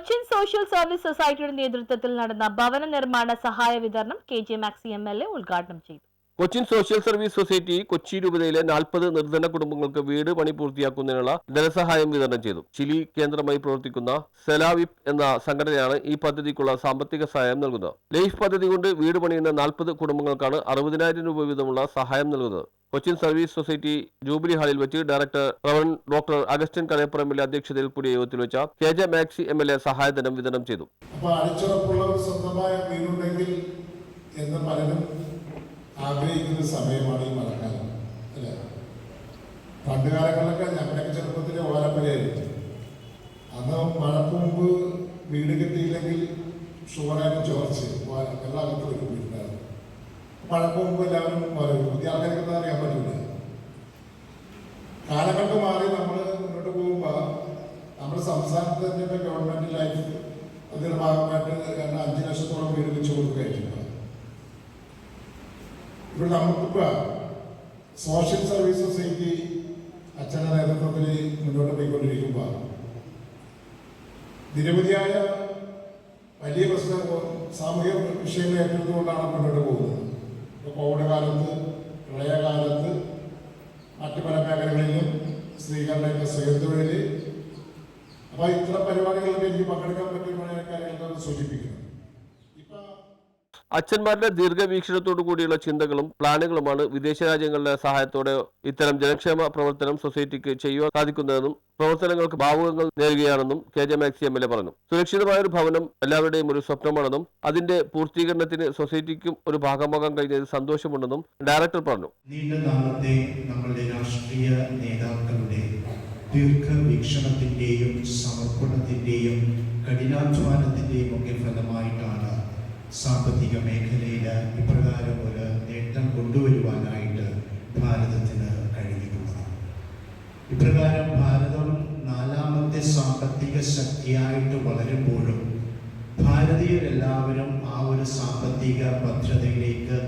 Cochin social service സൊസൈറ്റിയുടെ നേതൃത്വത്തിൽ നടന്ന ഭവന നിർമ്മാണ സഹായ വിതരണം K J Maxy M L A ഉദ്ഘാടനം ചെയ്തു. Cochin social service society Kochi രൂപതയിലെ നാൽപ്പത് നിർധന കുടുംബങ്ങൾക്ക് വീട് പണി പൂർത്തിയാക്കുന്നതിനുള്ള ധനസഹായം വിതരണം ചെയ്തു. ചിലി കേന്ദ്രമായി പ്രവർത്തിക്കുന്ന സെലാവിപ് എന്ന സംഘടനയാണ് ഈ പദ്ധതിക്കുള്ള സാമ്പത്തിക സഹായം നൽകുന്നത്. ലൈഫ് പദ്ധതി കൊണ്ട് വീട് പണിയുന്ന നാൽപ്പത് കുടുംബങ്ങൾക്കാണ് അറുപതിനായിരം രൂപ വീതമുള്ള സഹായം നൽകുന്നത്. കൊച്ചിൻ സർവീസ് സൊസൈറ്റി ജൂബിലി ഹാളിൽ വെച്ച് ഡയറക്ടർ റവൻ ഡോക്ടർ അഗസ്റ്റിൻ കടയപ്പുറമിന്റെ അധ്യക്ഷതയിൽ കൂടിയ യോഗത്തിൽ വെച്ച K Maxy M L A സഹായധനം വിതരണം ചെയ്തു. ആഗ്രഹിക്കുന്ന സമയമാണ് ഈ മഴക്കാലം അല്ലേ? പണ്ട് കാലങ്ങളിലൊക്കെ ഞങ്ങളുടെയൊക്കെ ചെറുപ്പത്തിലെ ഓലപ്പുരയായിരുന്നു അന്ന് മഴക്ക് മുമ്പ് വീട് കിട്ടിയില്ലെങ്കിൽ ഷുഗറായിട്ട് ചോർച്ച് വെള്ളം അകത്ത് വരും മഴക്ക് മുമ്പ് എല്ലാവരും തന്നെ ഗവൺമെന്റ് ലൈഫ് അതിന്റെ ഭാഗമായിട്ട് കാരണം അഞ്ച് ലക്ഷത്തോളം വീട് വെച്ച് കൊടുക്കുകയായിട്ടുണ്ട് ഇവിടെ നമുക്കിപ്പോൾ സോഷ്യൽ സർവീസ് സൊസൈറ്റി അച്ഛന്റെ നേതൃത്വത്തിൽ മുന്നോട്ട് പോയിക്കൊണ്ടിരിക്കുമ്പോൾ നിരവധിയായ വലിയ പ്രശ്ന സാമൂഹിക വിഷയങ്ങൾ ഏറ്റെടുത്തുകൊണ്ടാണ് മുന്നോട്ട് പോകുന്നത്. ഇപ്പോൾ കോവിഡ് കാലത്ത് പങ്കെടുക്കാൻ പറ്റുന്ന കാര്യങ്ങളാണ് സൂചിപ്പിക്കുന്നത് ഇപ്പൊ അച്ഛന്മാരുടെ ദീർഘവീക്ഷണത്തോടു കൂടിയുള്ള ചിന്തകളും പ്ലാനുകളുമാണ് വിദേശ രാജ്യങ്ങളുടെ സഹായത്തോടെ ഇത്തരം ജനക്ഷേമ പ്രവർത്തനം സൊസൈറ്റിക്ക് ചെയ്യുവാൻ സാധിക്കുന്നതെന്നും പ്രവർത്തനങ്ങൾക്ക് ഭാവുകങ്ങൾ നേരുകയാണെന്നും K J Maxy M L A പറഞ്ഞു. സുരക്ഷിതമായ ഒരു ഭവനം എല്ലാവരുടെയും ഒരു സ്വപ്നമാണെന്നും അതിന്റെ പൂർത്തീകരണത്തിന് സൊസൈറ്റിക്കും ഒരു ഭാഗമാകാൻ കഴിഞ്ഞതിൽ സന്തോഷമുണ്ടെന്നും ഡയറക്ടർ പറഞ്ഞു. നീണ്ട നാളത്തെ നമ്മളുടെ രാഷ്ട്രീയ നേതാക്കളുടെ ദീർഘവീക്ഷണത്തിന്റെയും സമർപ്പണത്തിന്റെയും കഠിനാധ്വാനത്തിന്റെയും ഒക്കെ ഫലമായിട്ടാണ് സാമ്പത്തിക മേഖലയിൽ ഇപ്രകാരം ഒരു നേട്ടം കൊണ്ടുവരുവാനായിട്ട് ഭാരതത്തിന് കഴിഞ്ഞിട്ടുള്ളത്. ഇപ്രകാരം ഭാരതം നാലാമത്തെ സാമ്പത്തിക ശക്തിയായിട്ട് വളരുമ്പോഴും ഭാരതീയരെല്ലാവരും ആ ഒരു സാമ്പത്തിക ഭദ്രതയിലേക്ക്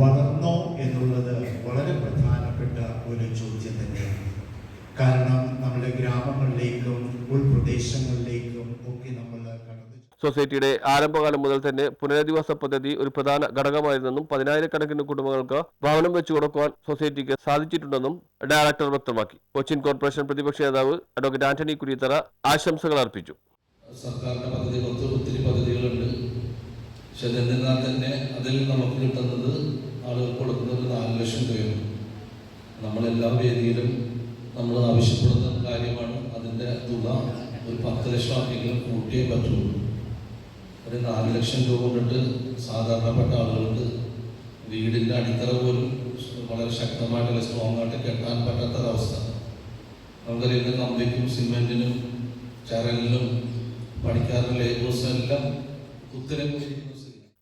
വളർന്നോ എന്നുള്ളത് വളരെ പ്രധാനപ്പെട്ട ഒരു ചോദ്യം തന്നെയാണ് കാരണം നമ്മുടെ ഗ്രാമങ്ങളിലേക്കും ഉൾപ്രദേശങ്ങളിലേക്കും ഒക്കെ നമ്മൾ സൊസൈറ്റിയുടെ ആരംഭകാലം മുതൽ തന്നെ പുനരധിവാസ പദ്ധതി ഒരു പ്രധാന ഘടകമായിരുന്നെന്നും പതിനായിരക്കണക്കിന് കുടുംബങ്ങൾക്ക് ഭവനം വെച്ചു കൊടുക്കുവാൻ സൊസൈറ്റിക്ക് സാധിച്ചിട്ടുണ്ടെന്നും ഡയറക്ടർ വ്യക്തമാക്കി. കൊച്ചിൻ കോർപ്പറേഷൻ പ്രതിപക്ഷ നേതാവ് അഡ്വക്കേറ്റ് ആന്റണി കുരിയത്തറ ആശംസകൾ അർപ്പിച്ചു. സർക്കാരിന്റെ പദ്ധതി ഒത്തിരി പദ്ധതികളുണ്ട്. പക്ഷെ തന്നെ അതിൽ നമുക്ക് കിട്ടുന്നത് ആളുകൾ കൊടുക്കുന്നത് നാല് ലക്ഷം രൂപയാണ്. നമ്മളെല്ലാ വേദിയിലും നമ്മൾ ആവശ്യപ്പെടുന്ന കാര്യമാണ്. അതിന്റെ തുക ഒരു പത്ത് ലക്ഷം ആർക്കെങ്കിലും കൂട്ടിയേ പറ്റുള്ളൂ. ഒരു നാല് ലക്ഷം രൂപ കൊണ്ടിട്ട് സാധാരണപ്പെട്ട ആളുകൾക്ക് വീടിന്റെ അടിത്തറ പോലും വളരെ ശക്തമായിട്ടുള്ള സ്ട്രോങ് ആയിട്ട് കെട്ടാൻ പറ്റാത്തൊരവസ്ഥ. നമുക്കറിയാം ഇന്ന് കമ്പിക്കും സിമെന്റിനും ചരലിനും പണിക്കാരുടെ ലേബേഴ്സും എല്ലാം കുത്തിനെ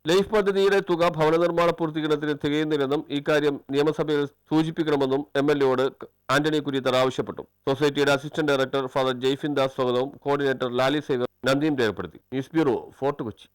ലൈഫ് പദ്ധതിയുടെ തുക ഭവന നിർമ്മാണ പൂർത്തീകരണത്തിന് തികയുന്നില്ലെന്നും ഇക്കാര്യം നിയമസഭയിൽ സൂചിപ്പിക്കണമെന്നും എം എൽ എയോട് ആന്റണി കുര്യത്തർ ആവശ്യപ്പെട്ടു. സൊസൈറ്റിയുടെ assistant director father Jaifin Das സ്വാഗതവും കോർഡിനേറ്റർ ലാലി സേവർ നന്ദിയും രേഖപ്പെടുത്തി. News bureau fort Kochi.